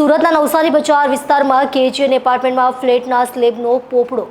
સુરતના નવસારી બજાર વિસ્તારમાં કેજીએન એપાર્ટમેન્ટમાં ફ્લેટના સ્લેબનો પોપડો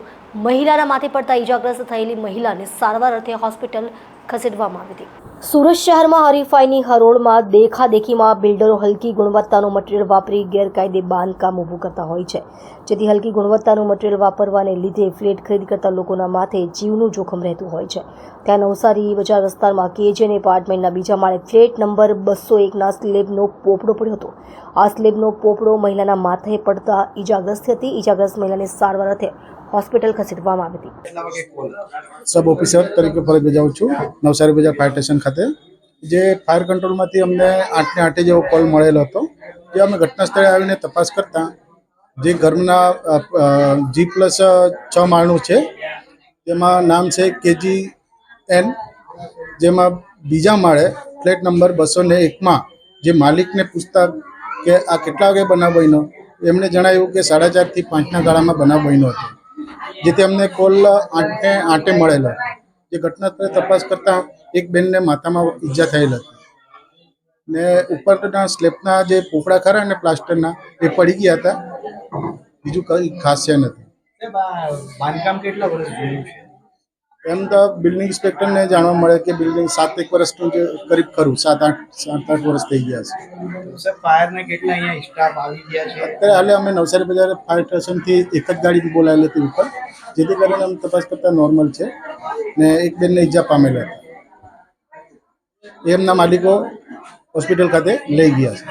મહિલાના માથે પડતા ઈજાગ્રસ્ત થયેલી મહિલાને સારવાર અર્થે હોસ્પિટલ ખસેડવામાં આવી હતી. સુરત શહેરમાં હરીફાઈની હરોળમાં દેખાદેખીમાં બિલ્ડરો હલકી ગુણવત્તાનું મટીરિયલ વાપરી ગેરકાયદે બાંધકામ ઊભું કરતા હોય છે. જેથી હલકી ગુણવત્તાનું મટીરિયલ વાપરવાને લીધે ફ્લેટ ખરીદ કરતા લોકોના માથે જીવનું જોખમ રહેતું હોય છે. ત્યાં નવસારી બજાર વિસ્તારમાં કેજેન એપાર્ટમેન્ટના બીજા માળે ફ્લેટ નંબર બસો એકના સ્લેબનો પોપડો પડ્યો હતો. આ સ્લેબનો પોપડો મહિલાના માથે પડતા ઈજાગ્રસ્ત હતી. ઈજાગ્રસ્ત મહિલાને સારવાર અર્થે હોસ્પિટલ ખસેડવામાં આવી હતી. સબ ઓફિસર તરીકે ફરજ બજાવું છું. નવસારી બજાર ફાયર સ્ટેશન ખાતે, જે ફાયર કંટ્રોલમાંથી અમને આઠને આઠે જેવો કોલ મળેલો હતો, જે અમે ઘટના સ્થળે આવીને તપાસ કરતા, જે ઘરના જી પ્લસ છ માળનું છે તેમાં નામ છે કેજી એન જેમાં બીજા માળે ફ્લેટ નંબર બસો ને એકમાં જે માલિકને પૂછતા કે આ કેટલા વાગે બનાવ બન્યો એમણે જણાવ્યું કે સાડા ચારથી પાંચના ગાળામાં બનાવ બન્યો હતો, જેથી અમને કોલ આઠે આઠે મળેલો જે ઘટના તપાસ કરતા એક બેનને માથામાં ઈજા થયેલ હતી. ને ઉપરના સ્લેબના જે પોપડા ખરા ને પ્લાસ્ટરના, એ પડી ગયા હતા. બીજું કંઈ ખાસ છે નથી. બાંધકામ કેટલા વર્ષ એમ તો બિલ્ડિંગ ઇન્સ્પેક્ટરને જાણવા મળે કે બિલ્ડિંગ સાત એક વર્ષનું જે કરીબ ખરું સાત આઠ સાત આઠ વર્ષ થઈ ગયા છે. સાહેબ કેટલા અહીંયા સ્ટાફ આવી ગયા છે? અત્યારે હાલે અમે નવસારી બજાર ફાયર સ્ટેશનથી એક જ ગાડી બોલાવેલી હતી ઉપર જેથી કરીને અમે તપાસ કરતા નોર્મલ છે ને એક બેનને ઈજા પામેલા હતા. એમના માલિકો હોસ્પિટલ ખાતે લઈ ગયા છે.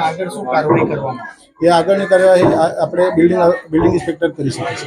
આગળ શું કાર્યવાહી કરવાની એ આગળની કાર્યવાહી આપણે બિલ્ડિંગ બિલ્ડિંગ ઇન્સ્પેક્ટર કરી શકીએ છે